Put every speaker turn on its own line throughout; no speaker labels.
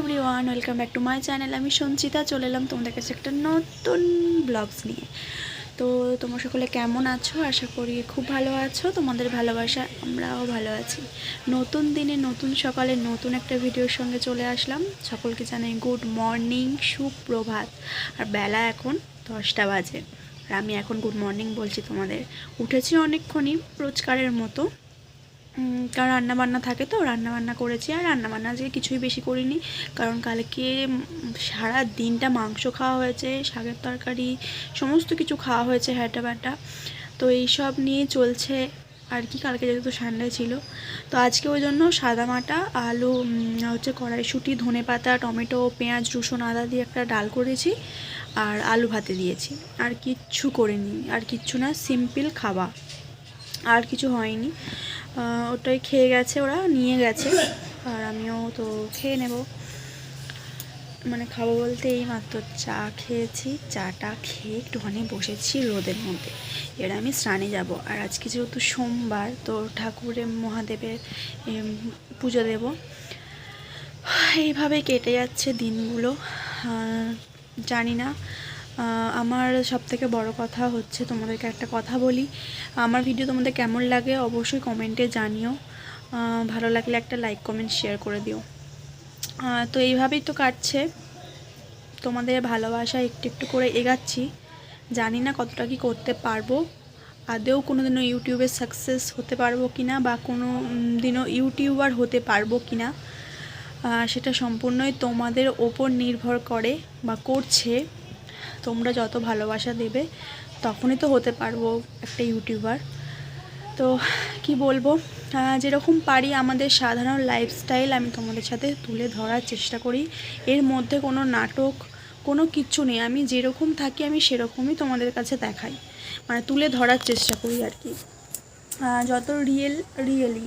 Everyone welcome back to my channel আমি সঞ্চিতা, চলে এলাম তোমাদের কাছে একটা নতুন ব্লগস নিয়ে। তো তোমরা সকলে কেমন আছো? আশা করি খুব ভালো আছো। তোমাদের ভালোবাসা, আমরাও ভালো আছি। নতুন দিনে, নতুন সকালে নতুন একটা ভিডিওর সঙ্গে চলে আসলাম। সকলকে জানাই গুড মর্নিং সুপ্রভাত। আর বেলা এখন দশটা বাজে। আর আমি এখন গুড মর্নিং বলছি তোমাদের। উঠেছি অনেকক্ষণই, রোজকারের মতো। কারণ রান্না বান্না থাকে তো রান্না বান্না করেছি আর রান্না বান্না আজকে কিছুই বেশি করিনি। কারণ কালকে সারা দিনটা মাংস খাওয়া হয়েছে, শাকের তরকারি, সমস্ত কিছু খাওয়া হয়েছে হ্যাটা ব্যাটা। তো এইসব নিয়ে চলছে আর কি, কালকে যেহেতু সানডে ছিল। তো আজকে ওই জন্য সাদা মাটা, আলু হচ্ছে কড়াইশুঁটি ধনে পাতা, টমেটো, পেঁয়াজ, রসুন, আদা দিয়ে একটা ডাল করেছি আর আলু ভাতে দিয়েছি। আর কিচ্ছু করিনি, আর কিচ্ছু না সিম্পল খাওয়া আর কিছু হয়নি। ওটাই খেয়ে গেছে ওরা, নিয়ে গেছে। আর আমিও তো খেয়ে নেব। মানে খাব বলতে এই মাত্র চা খেয়েছি। চাটা খেয়ে একটুখানি বসেছি রোদের মধ্যে। এবার আমি স্নানে যাব। আর আজকে যেহেতু সোমবার, তো ঠাকুরের, মহাদেবের পুজো দেব। এইভাবে কেটে যাচ্ছে দিনগুলো। জানি না। আমার সব থেকে বড় কথা হচ্ছে তোমাদেরকে একটা কথা বলি। আমার ভিডিও তোমাদের কেমন লাগে অবশ্যই কমেন্টে জানিও। ভালো লাগলে একটা লাইক কমেন্ট শেয়ার করে দিও। তো এইভাবেই তো কাটছে। তোমাদের ভালোবাসা একটু একটু করে এগাচ্ছি। জানি না কতটা কি করতে পারব। আদেও কোনো দিনও ইউটিউবে সাকসেস হতে পারব কি না বা কোনো দিনও ইউটিউবার হতে পারব কি না সেটা সম্পূর্ণই তোমাদের ওপর নির্ভর করে বা করছে। তোমরা যত ভালোবাসা দেবে, তখনই তো হতে পারব একটা ইউটিউবার। তো কি বলব? যেরকম পারি আমাদের সাধারণ লাইফস্টাইল আমি তোমাদের সাথে তুলে ধরার চেষ্টা করি। এর মধ্যে কোনো নাটক, কোনো কিচ্ছু নেই। আমি যেরকম থাকি, আমি সেরকমই তোমাদের কাছে দেখাই। মানে তুলে ধরার চেষ্টা করি আর কি। যত রিয়েল রিয়েলি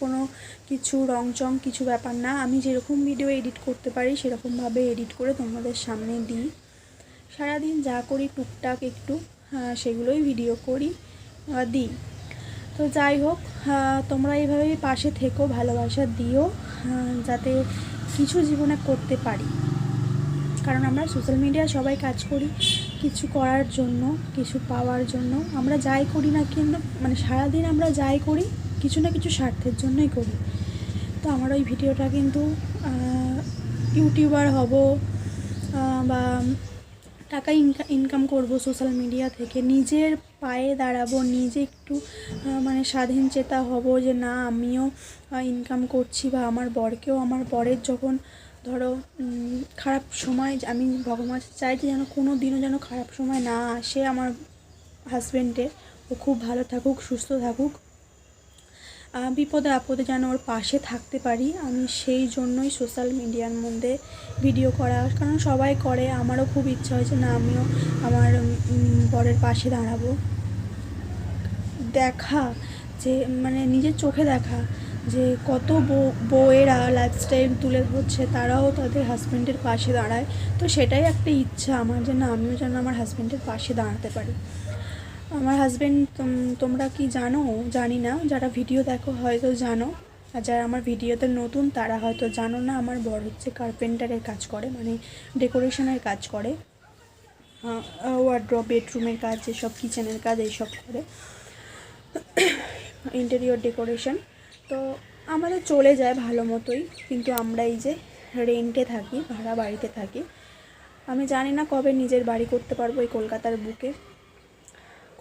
কোনো কিছু রং চং কিছু ব্যাপার না, আমি যেরকম ভিডিও এডিট করতে পারি, সেরকমভাবে এডিট করে তোমাদের সামনে দিই। সারাদিন যা করি টুকটাক একটু আহ, সেগুলোই ভিডিও করি দিই। তো যাই হোক তোমরা এইভাবেই পাশে থেকো ভালোবাসা দিও যাতে কিছু জীবনে করতে পারি। কারণ আমরা সোশ্যাল মিডিয়া সবাই কাজ করি কিছু করার জন্য কিছু পাওয়ার জন্য। আমরা যাই করি না কিন্তু মানে সারাদিন আমরা যাই করি কিছু না কিছু স্বার্থের জন্যই করি। তো আমার ওই ভিডিওটা কিন্তু ইউটিউবার হব বা টাকা ইনকা ইনকাম করব সোশ্যাল মিডিয়া থেকে, নিজের পায়ে দাঁড়াবো, নিজে একটু মানে স্বাধীন চেতা হব যে না, আমিও ইনকাম করছি বা আমার বরকেও, আমার বরের যখন ধরো খারাপ সময়, আমি ভগবান চাই যে যেন কোনো দিনও যেন খারাপ সময় না আসে আমার হাজব্যান্ডের ও খুব ভালো থাকুক, সুস্থ থাকুক। বিপদে আপদে যেন ওর পাশে থাকতে পারি, আমি সেই জন্যই সোশ্যাল মিডিয়ার মধ্যে ভিডিও করা। কারণ সবাই করে, আমারও খুব ইচ্ছা হয়েছে না, আমিও আমার বরের পাশে দাঁড়াবো। দেখা, যে মানে নিজের চোখে দেখা, যে কত বউ বউয়েরা লাইফস্টাইল তুলে ধরছে, তারাও তাদের হাজব্যান্ডের পাশে দাঁড়ায়। তো সেটাই একটা ইচ্ছা আমার, যে না, আমিও যেন আমার হাজব্যান্ডের পাশে দাঁড়াতে পারি। আমার হাজব্যান্ড তোমরা কি জানো? জানি না। যারা ভিডিও দেখো, হয়তো জানো। আর যারা আমার ভিডিওতে নতুন, তারা হয়তো জানো না, আমার বর হচ্ছে কার্পেন্টারের কাজ করে মানে ডেকোরেশনের কাজ করে। ওয়ার্ড্রপ বেডরুমের কাজ যেসব কিচেনের কাজ, এইসব করে। ইন্টেরিয়র ডেকোরেশন তো আমাদের চলে যায় ভালো মতোই, কিন্তু আমরা এই যে রেন্টে থাকি, ভাড়া বাড়িতে থাকি, আমি জানি না কবে নিজের বাড়ি করতে পারব এই কলকাতার বুকে।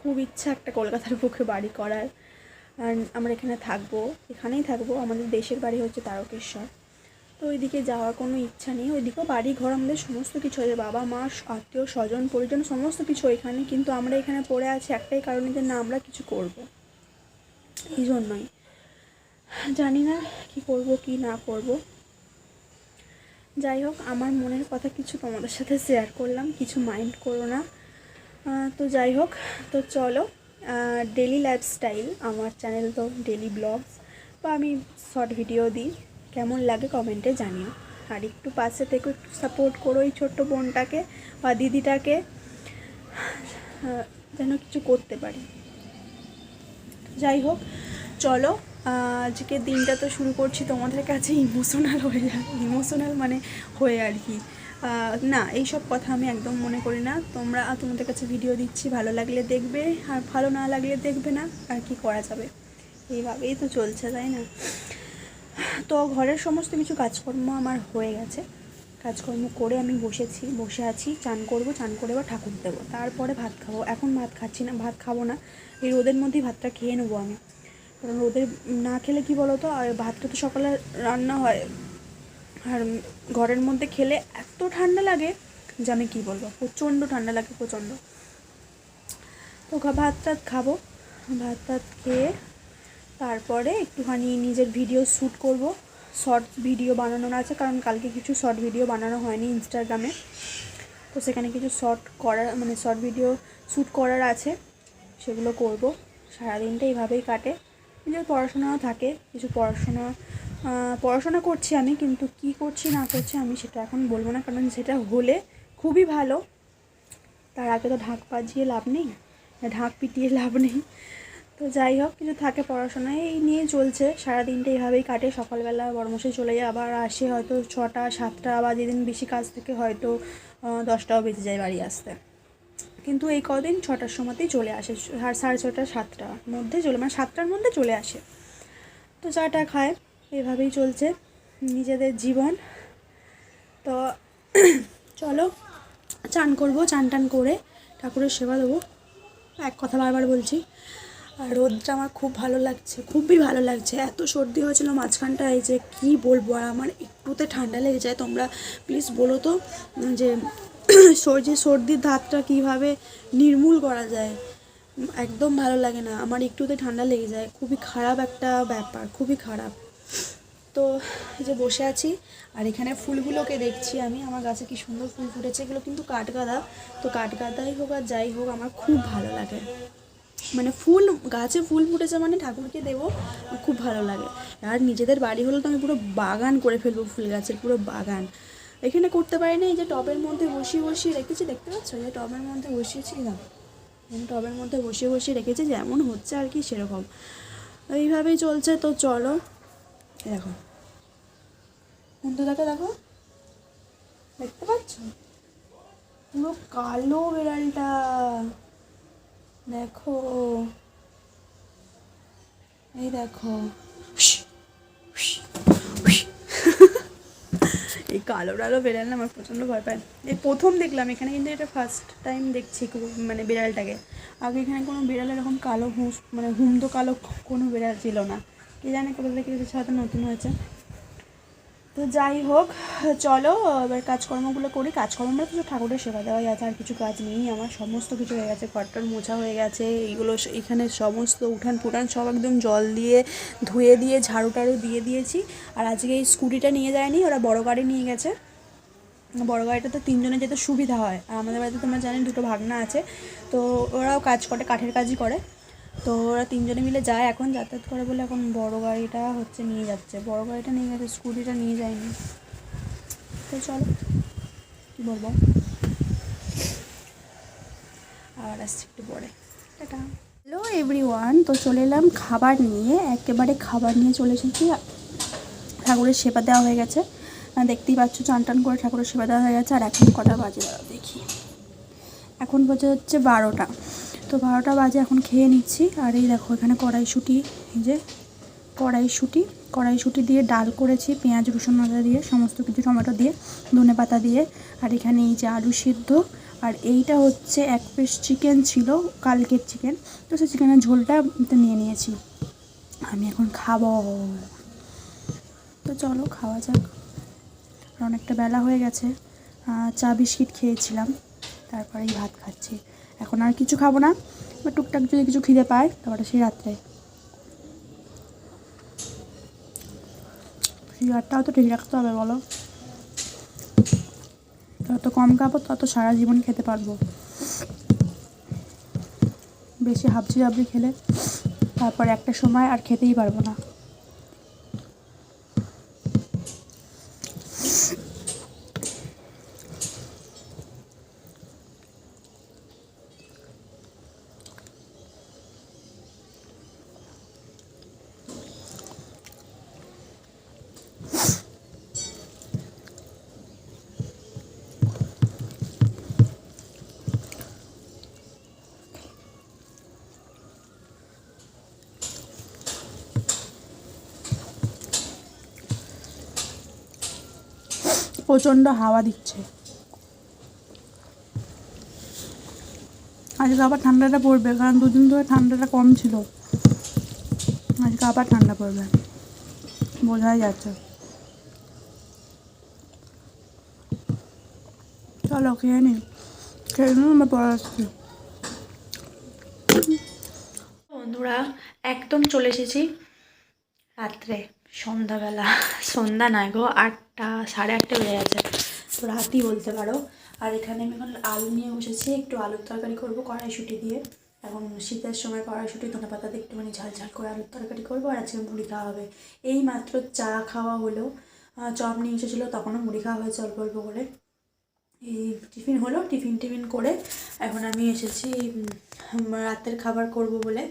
খুব ইচ্ছা একটা কলকাতার বুকে বাড়ি করার। আর আমরা এখানে থাকব, এখানেই থাকব। আমাদের দেশের বাড়ি হচ্ছে তারকেশ্বর। তো ওইদিকে যাওয়ার কোনো ইচ্ছা নেই। ওইদিকেও বাড়ি ঘর আমাদের সমস্ত কিছু আছে। বাবা, মা আত্মীয়, স্বজন, পরিজন, সমস্ত কিছু এখানে কিন্তু আমরা এখানে পড়ে আছি একটাই কারণে যে না, আমরা কিছু করব। এই জন্যই। জানি না কি করব, কি না করব। যাই হোক, আমার মনের কথা কিছু তোমাদের সাথে শেয়ার করলাম। কিছু মাইন্ড করো না। তো যাই হোক, তো চলো ডেলি লাইফস্টাইল আমার চ্যানেল তো ডেলি ব্লগস বা আমি শর্ট ভিডিও দিই, কেমন লাগে কমেন্টে জানিও। আর একটু পাশে থেকে একটু সাপোর্ট করো এই ছোট্ট বোনটাকে বা দিদিটাকে যেন কিছু করতে পারি। যাই হোক, চলো আজকে দিনটা তো শুরু করছি তোমাদের কাছে ইমোশনাল হয়ে যায় ইমোশনাল মানে হয়ে আর কি। না, এইসব কথা আমি একদম মনে করি না। তোমরা তোমাদের কাছে ভিডিও দিচ্ছি, ভালো লাগলে দেখবে, আর ভালো না লাগলে দেখবে না, আর কি করা যাবে। এইভাবেই তো চলছে, তাই না? তো ঘরের সমস্ত কিছু কাজকর্ম আমার হয়ে গেছে। কাজকর্ম করে আমি বসেছি, বসে আছি, চান করব, চান করে বা ঠাকুর দেবো। তারপরে ভাত খাব। এখন ভাত খাচ্ছি না, ভাত খাব না। এই রোদের মধ্যেই ভাতটা খেয়ে নেব আমি। কারণ রোদের না খেলে কি বলো তো ভাতটা তো সকালে রান্না হয় আর ঘরের মধ্যে খেলে এত ঠান্ডা লাগে যে আমি কী বলব? প্রচণ্ড ঠান্ডা লাগে, প্রচণ্ড। তো ভাত টাত খাব। ভাত টাত খেয়ে তারপরে একটুখানি নিজের ভিডিও শ্যুট করব। শর্ট ভিডিও বানানোর আছে, কারণ কালকে কিছু শর্ট ভিডিও বানানো হয়নি ইনস্টাগ্রামে তো সেখানে কিছু শর্ট করার মানে শর্ট ভিডিও শ্যুট করার আছে। সেগুলো করব। সারাদিনটা এইভাবেই কাটে। নিজের পড়াশোনাও থাকে। কিছু পড়াশোনা পড়াশোনা করছি আমি, কিন্তু কি করছি, না করছি আমি সেটা এখন বলব না, কারণ সেটা হলে খুবই ভালো। তার আগে তো ঢাক বাজিয়ে লাভ নেই ঢাক পিটিয়ে লাভ নেই। তো যাই হোক, কিছু থাকে পড়াশোনায় এই নিয়ে চলছে। সারাদিনটা এইভাবেই কাটে, সকালবেলা বড়মশাই চলে যায়, আবার আসে হয়তো ছটা, সাতটা বা যেদিন বেশি কাজ থেকে হয়তো দশটাও বেজে যায় বাড়ি আসতে। কিন্তু এই কদিন ছটার সময়তেই চলে আসে, সাড়ে ছটা সাতটার মধ্যে চলে মানে সাতটার মধ্যে চলে আসে। তো চাটা খায়। এভাবেই চলছে নিজেদের জীবন। তো চলো, চান করব, চান টান করে ঠাকুরের সেবা দেবো। এক কথা বারবার বলছি, আর রোদটা আমার খুব ভালো লাগছে, খুবই ভালো লাগছে। এত সর্দি হয়েছিল মাঝখানটায় যে কি বলব, আর আমার একটুতে ঠান্ডা লেগে যায়। তোমরা প্লিজ বলো তো, যে সর্দি সর্দির ধাতটা কীভাবে নির্মূল করা যায়। একদম ভালো লাগে না, আমার একটুতে ঠান্ডা লেগে যায়। খুবই খারাপ একটা ব্যাপার, খুবই খারাপ। তো এই যে বসে আছি, আর এখানে ফুলগুলোকে দেখছি আমি, আমার গাছে কি সুন্দর ফুল ফুটেছে, এগুলো কিন্তু কাঠগাদা। তো কাঠগাদাই হোক আর যাই হোক, আমার খুব ভালো লাগে। মানে ফুল, গাছে ফুল ফুটেছে মানে ঠাকুরকে দেবো খুব ভালো লাগে। আর নিজেদের বাড়ি হলে তো আমি পুরো বাগান করে ফেলব ফুল গাছের, পুরো বাগান। এখানে করতে পারি না এই যে টবের মধ্যে বসিয়ে বসিয়ে রেখেছি, দেখতে পাচ্ছ? যে টবের মধ্যে বসিয়েছি না টবের মধ্যে বসিয়ে বসিয়ে রেখেছি, যেমন হচ্ছে আর কি সেরকম। এইভাবেই চলছে, তো চলো। দেখো। দেখো দেখো। দেখতে পাচ্ছ? পুরো কালো বিড়ালটা। দেখো। এই দেখো। এই কালো টালো বেড়াল না আমার প্রচণ্ড ভয় পায়। এই প্রথম দেখলাম, এখানে কিন্তু এটা ফার্স্ট টাইম দেখছি মানে বিড়ালটাকে। আগে এখানে কোনো বিড়াল এরকম কালো হুঁস মানে হুমদো কালো কোনো বিড়াল ছিল না। কে জানে কোথা থেকে এসেছে হয়তো নতুন হয়েছে। তো যাই হোক, চলো, এবার কাজকর্মগুলো করি। কাজকর্ম মানে কিছু ঠাকুরের সেবা দেওয়াই আছে, আর কিছু কাজ নেই। আমার সমস্ত কিছু হয়ে গেছে, ঘরটার মোছা হয়ে গেছে, এইগুলো এখানে সমস্ত উঠান ফুটান সব একদম জল দিয়ে ধুয়ে দিয়ে, ঝাড়ু টাড়ু দিয়ে দিয়েছি। আর আজকে এই স্কুটিটা নিয়ে যায়নি, ওরা বড় গাড়ি নিয়ে গেছে। বড় গাড়িটাতে তিনজনে যেতে সুবিধা হয়। আর আমাদের বাড়িতে তোমরা জানেন দুটো ভাগনা আছে। তো ওরাও কাজ করে, কাঠের কাজই করে। তো ওরা তিনজনে মিলে যায়, এখন যাতায়াত করে বলে এখন বড় গাড়িটা হচ্ছে নিয়ে যাচ্ছে। বড় গাড়িটা নিয়ে গেছে, স্কুটিটা নিয়ে যায়নি। তো চলো, কী বলব? আবার আসছি একটু পরে। টাটা। হ্যালো এভরিওয়ান, তো চলে এলাম খাবার নিয়ে। একেবারে খাবার নিয়ে চলে এসেছি। ঠাকুরের সেবা দেওয়া হয়ে গেছে। দেখতেই পাচ্ছ, চান টান করে ঠাকুরের সেবা দেওয়া হয়ে গেছে। আর এখন কটা বাজে, দেখি। এখন বাজে হচ্ছে বারোটা। তো বারোটা বাজে এখন খেয়ে নিচ্ছি। আর এই দেখো, এখানে কড়াইশুঁটি, এই যে কড়াইশুঁটি। কড়াইশুঁটি দিয়ে ডাল করেছি, পেঁয়াজ, রসুন আদা দিয়ে, সমস্ত কিছু টমেটো দিয়ে, ধনে পাতা দিয়ে। আর এখানে এই যে আলু সিদ্ধ। আর এইটা হচ্ছে এক পিস চিকেন ছিল, কালকের চিকেন তো সেই চিকেনের ঝোলটা নিয়ে নিয়েছি। আমি এখন খাব। তো চলো, খাওয়া যাক। আর অনেকটা বেলা হয়ে গেছে। চা, বিস্কিট খেয়েছিলাম। তারপরেই ভাত খাচ্ছি। এখন আর কিছু খাব না, বা টুকটাক যদি কিছু খিদে পায়, তারপরে সেই রাত্রে। ফিগারটাও তো ঠিক রাখতে হবে, বলো। যত কম খাব, তত সারা জীবন খেতে পারব। বেশি হাবজি হাবজি খেলে তারপর একটা সময় আর খেতেই পারব না।
প্রচণ্ড হাওয়া দিচ্ছে। আজকে আবার ঠান্ডাটা পড়বে, কারণ দুদিন ধরে ঠান্ডাটা কম ছিল। আজকে আবার ঠান্ডা পড়বে, বোঝাই যাচ্ছে। চলো খেয়ে নি, খেয়ে নিন আমরা পরে আসছি।
বন্ধুরা, একদম চলে এসেছি রাত্রে। সন্ধ্যাবেলা, সন্ধ্যা নয় গো, আটটা, সাড়ে আটটা বেজে গেছে তো রাতই বলতে পারো। আর এখানে আমি এখন আলু নিয়ে বসেছি, একটু আলুর তরকারি করব কড়াইশুটি দিয়ে। এখন শীতের সময় কড়াইশুটি, ধনে পাতা দিয়ে একটুখানি ঝাল ঝাল করে আলুর তরকারি করব, আর আজকে মুড়ি খাওয়া হবে। এই মাত্র চা খাওয়া হলো। চপ নিয়ে এসেছিল, তখনও মুড়ি খাওয়া হয়েছে অল্প অল্প করে। এই টিফিন হলো, টিফিন টিফিন করে এখন আমি এসেছি রাতের খাবার করব বলে।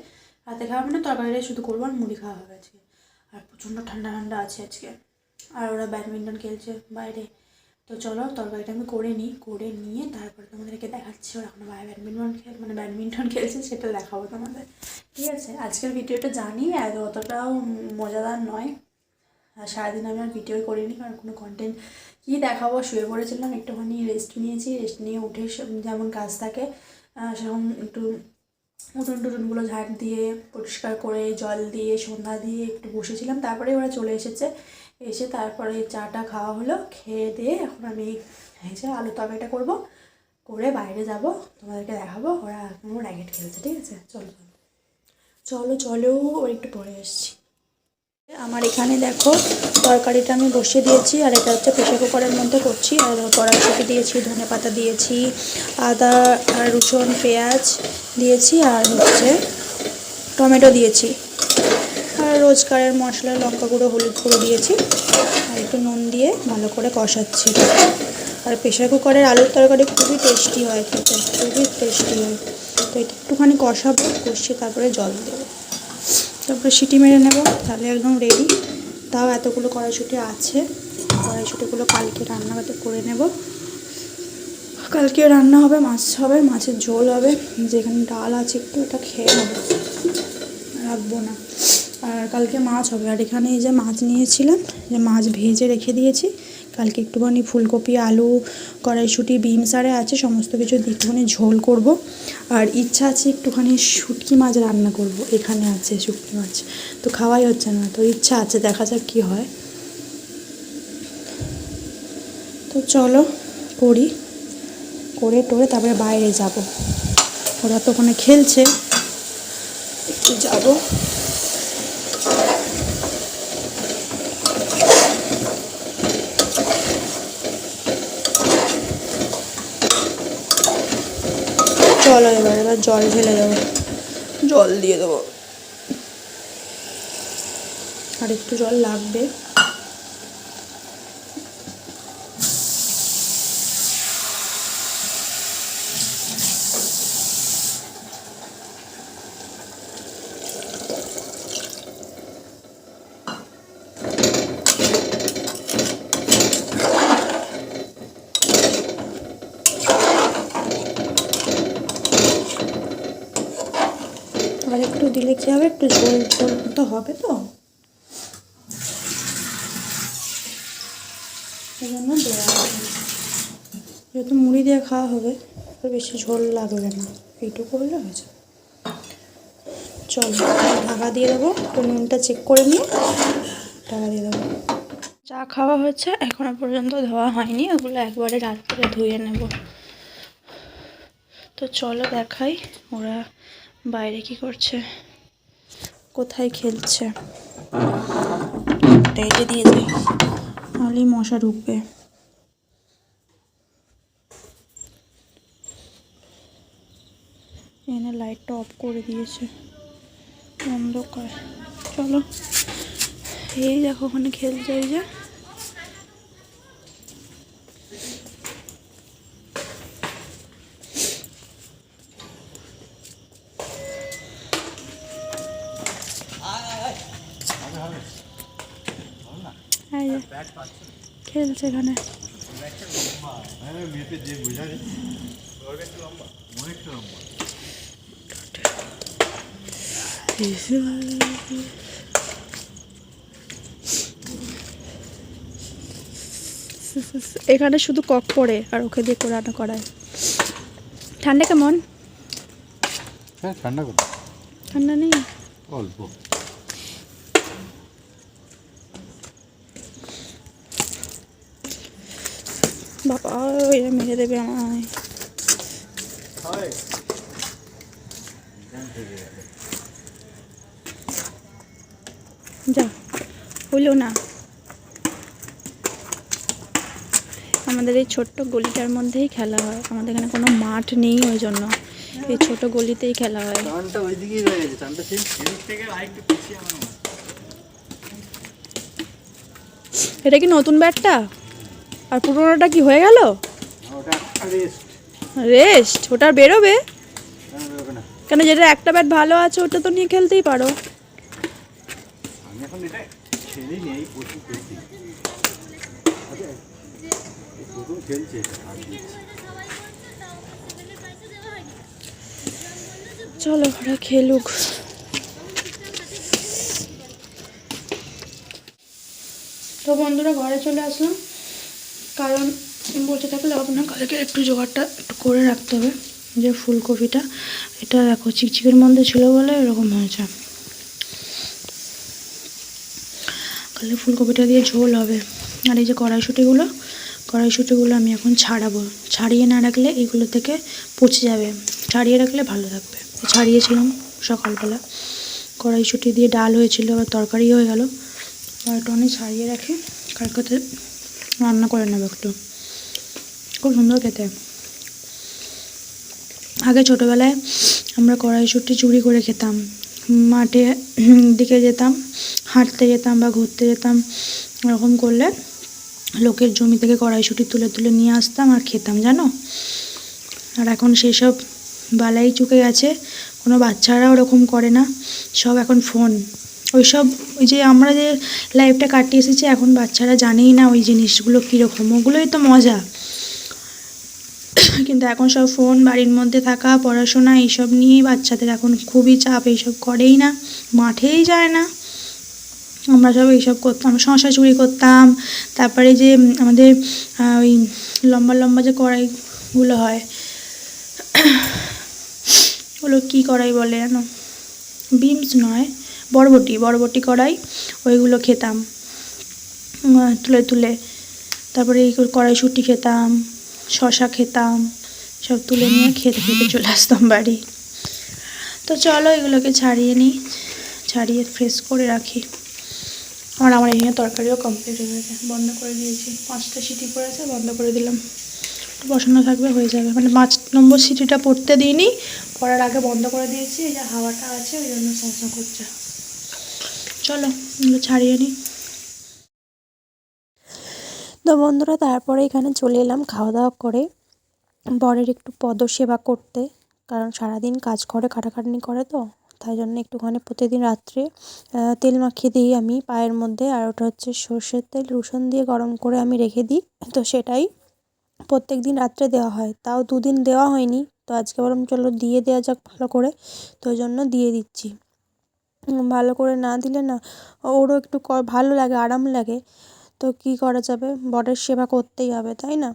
রাতের খাবার মানে তরকারিটা শুধু করব আর মুড়ি খাওয়া হবে আজকে। আর প্রচণ্ড ঠান্ডা ঠান্ডা আছে আজকে। আর ওরা ব্যাডমিন্টন খেলছে বাইরে। তো চলো, তরকারিটা আমি করে নিই। করে নিয়ে তারপরে তোমাদেরকে দেখাচ্ছি ওরা এখন বাইরে ব্যাডমিন্টন খেল মানে ব্যাডমিন্টন খেলছে, সেটা দেখাবো তোমাদের। ঠিক আছে? আজকের ভিডিওটা জানি আর অতটাও মজাদার নয়। আর সারাদিন আমি আর ভিডিও করিনি, কারণ কোনো কন্টেন্ট কী দেখাবো? শুয়ে পড়েছিলাম, একটুখানি রেস্ট নিয়েছি। রেস্ট নিয়ে উঠে যেমন কাজ থাকে সেরকম একটু উঠোন টুটুনগুলো ঝাঁপ দিয়ে, পরিষ্কার করে, জল দিয়ে, সন্ধ্যা দিয়ে একটু বসেছিলাম। তারপরে ওরা চলে এসেছে। এসে তারপরে চাটা খাওয়া হলো। খেয়ে দিয়ে এখন আমি এসে আলু তরকারিটা করব। করে বাইরে যাব। তোমাদেরকে দেখাবো। ওরা এখনও র্যাকেট খেলছে, ঠিক আছে? চলো চলো। চলো চলো, ওর একটু পরে এসছি। আমার এখানে দেখো, তরকারিটা আমি বসিয়ে দিয়েছি, আর এটা হচ্ছে প্রেশার কুকারের মধ্যে করছি। আর কড়াইশুটি দিয়েছি, ধনে পাতা দিয়েছি, আদা, আর রসুন, পেঁয়াজ দিয়েছি, আর হচ্ছে টমেটো দিয়েছি। আর রোজকারের মশলা, লঙ্কা গুঁড়ো, হলুদ গুঁড়ো দিয়েছি। আর একটু নুন দিয়ে ভালো করে কষাচ্ছি। আর প্রেশার কুকারের আলুর তরকারি খুবই টেস্টি হয় খেতে, খুবই টেস্টি হয়। তো এটা একটুখানি কষাবো, কষিয়ে তারপরে জল দেবো। তারপরে সিটি মেরে নেব, তাহলে একদম রেডি তাও এতগুলো কড়াইশুটি আছে, কড়াইশুটিগুলো কালকে রান্না করে নেব। কালকে রান্না হবে, মাছ হবে, মাছের ঝোল হবে, যেখানে ডাল আছে একটু এটা খেয়ে নেব। রাখব না। আর কালকে মাছ হবে, আর এখানে এই যে মাছ নিয়েছিলাম, যে মাছ ভেজে রেখে দিয়েছি কালকে একটুখানি ফুলকপি, আলু, কড়াইশুঁটি, বিনস, আরে আছে, সমস্ত কিছু একটুখানি ঝোল করব। আর ইচ্ছা আছে একটুখানি শুটকি মাছ রান্না করব, এখানে আছে শুটকি মাছ। তো খাওয়াই হচ্ছে না, তো ইচ্ছা আছে, দেখা যাক কী হয়। তো চলো করি, করে টোরে তারপরে বাইরে যাব। ওরা তো ওখানে খেলছে, একটু যাব। চলো এবার এবার জল ঢেলে দেবো। জল দিয়ে দেবো। আর একটু জল লাগবে আর একটু দিলে কি হবে একটু ঝোল তো হবে তো? জন্য যেহেতু মুড়ি দিয়ে খাওয়া হবে বেশি ঝোল লাগবে না। এইটুকু হলে হয়েছে চলো ঢাকা দিয়ে দেবো। নুনটা চেক করে নিয়ে ঢাকা দিয়ে দেবো। চা খাওয়া হয়েছে, এখনও পর্যন্ত ধোয়া হয়নি। ওগুলো একবারে রাত্রে ধুয়ে নেব। তো চলো দেখাই ওরা বাইরে কি করছে। কোথায় খেলছে? এটা দিয়ে যাই মশা ঢুকবে। এনে লাইটটা অফ করে দিয়েছে। অন্ধকার। চলো। এই দেখো, ওখানে খেলছে এই যে। খেলছে এখানে। এখানে শুধু কক পড়ে আর ওকে দিয়ে রান্না করায়। ঠান্ডা কেমন?
হ্যাঁ ঠান্ডা
ঠান্ডা নেই?
অল্প।
বাবা মেরে দেবে আমায়। যা হইল না। আমাদের এই ছোট্ট গলিটার মধ্যেই খেলা হয়। আমাদের এখানে কোনো মাঠ নেই ওই জন্য। এই ছোট গলিতেই খেলা হয়। এটা কি নতুন ব্যাটটা? আর পুরোনোটা কি হয়ে গেল?
রেস্ট
ওটা বেরোবে?
কেন
যেটা একটা ব্যাট ভালো আছে ওটা তো নিয়ে খেলতেই পারো।
আচ্ছা,
চলো ওরা খেলুক। তো বন্ধুরা ঘরে চলে আসলাম। কারণ বলতে থাকলে না কালকে একটু জোগাড়টা একটু করে রাখতে হবে, যে ফুলকপিটা। এটা দেখো, চিকচিকের মধ্যে ছিল বলে এরকম হয়েছে। কালকে ফুলকপিটা দিয়ে ঝোল হবে। আর এই যে কড়াইশুটিগুলো কড়াইশুটিগুলো আমি এখন ছাড়াবো। ছাড়িয়ে না রাখলে এগুলো থেকে পচে যাবে। ছাড়িয়ে রাখলে ভালো থাকবে। ছাড়িয়েছিলাম সকালবেলা। কড়াইশুটি দিয়ে ডাল হয়েছিল আবার তরকারি হয়ে গেল। আর একটু অনেক ছাড়িয়ে রাখে। কালকাতে রান্না করে নেব একটু। খুব সুন্দর খেতে। আগে ছোটোবেলায় আমরা কড়াইশুটি চুরি করে খেতাম। মাঠে দিকে যেতাম, হাঁটতে যেতাম বা ঘুরতে যেতাম, এরকম করলে লোকের জমি থেকে কড়াইশুটি তুলে তুলে নিয়ে আসতাম আর খেতাম, জানো? আর এখন সেসব বালাই চুকে গেছে, কোনো বাচ্চারা ওরকম করে না, সব এখন ফোন ওইসব, ওই যে আমরা যে লাইফটা কাটিয়ে এসেছি, এখন বাচ্চারা জানেই না ওই জিনিসগুলো কীরকম। ওগুলোই তো মজা। কিন্তু এখন সব ফোন বাড়ির মধ্যে থাকা, পড়াশোনা, এইসব নিয়েই বাচ্চাদের এখন খুবই চাপ, এইসব করেই না, মাঠেই যায় না। আমরা সব এইসব করতাম শশা চুরি করতাম, তারপরে যে আমাদের ওই লম্বা লম্বা যে কড়াইগুলো হয়, ওগুলো কী কড়াই বলে জানো বিমস নয়। বরবটি বরবটি কড়াই, ওইগুলো খেতাম। তুলে তুলে। তারপরে এই কড়াইশুঁটি খেতাম শশা খেতাম, সব তুলে নিয়ে খেতে খেতে চলে আসতাম বাড়ি। তো চলো এগুলোকে ছাড়িয়ে নিই, ছাড়িয়ে ফ্রেশ করে রাখি। আমার আমার এখানে তরকারিও কমপ্লিট হয়ে গেছে। বন্ধ করে দিয়েছি। পাঁচটা সিটি পড়েছে, বন্ধ করে দিলাম। একটু বসানো থাকবে, হয়ে যাবে। মানে পাঁচ নম্বর সিটিটা পড়তে দিইনি, পড়ার আগে বন্ধ করে দিয়েছি। এই যে হাওয়াটা আছে, ওই জন্য সমস্যা করছে চলো এগুলো ছাড়িয়ে নিই। তো বন্ধুরা, তারপরে এখানে চলে এলাম খাওয়া দাওয়া করে। বরের একটু পদসেবা করতে, কারণ সারাদিন কাজ করে, খাটাখাটনি করে তো। তাই জন্য একটুখানি প্রতিদিন রাত্রে তেল মাখিয়ে দিই আমি পায়ের মধ্যে, আর ওটা হচ্ছে সর্ষের তেল, রসুন দিয়ে গরম করে আমি রেখে দিই। তো সেটাই প্রত্যেক দিন রাত্রে দেওয়া হয়। তাও দুদিন দেওয়া হয়নি, তো আজকে বরং চলো দিয়ে দেওয়া যাক ভালো করে। তো জন্য দিয়ে দিচ্ছি। ভালো করে না দিলে না ওরও একটু ক- ভালো লাগে, আরাম লাগে। তো কী করা যাবে? বরের সেবা করতেই হবে, তাই না?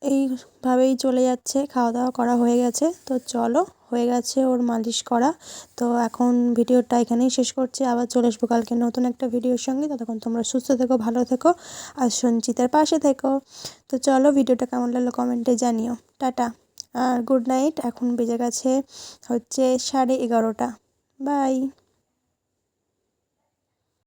এইভাবেই চলে যাচ্ছে খাওয়া দাওয়া করা হয়ে গেছে। তো চলো, হয়ে গেছে ওর মালিশ করা। তো এখন ভিডিওটা এখানেই শেষ করছি। আবার চলে আসব কালকে নতুন একটা ভিডিওর সঙ্গে। ততক্ষণ তোমরা সুস্থ থেকো, ভালো থেকো আর সঞ্চিতার পাশে থেকো। তো চলো, ভিডিওটা কেমন লাগল কমেন্টে জানিও। টাটা। আর গুড নাইট। এখন বেজে গেছে হচ্ছে সাড়ে এগারোটা। Bye.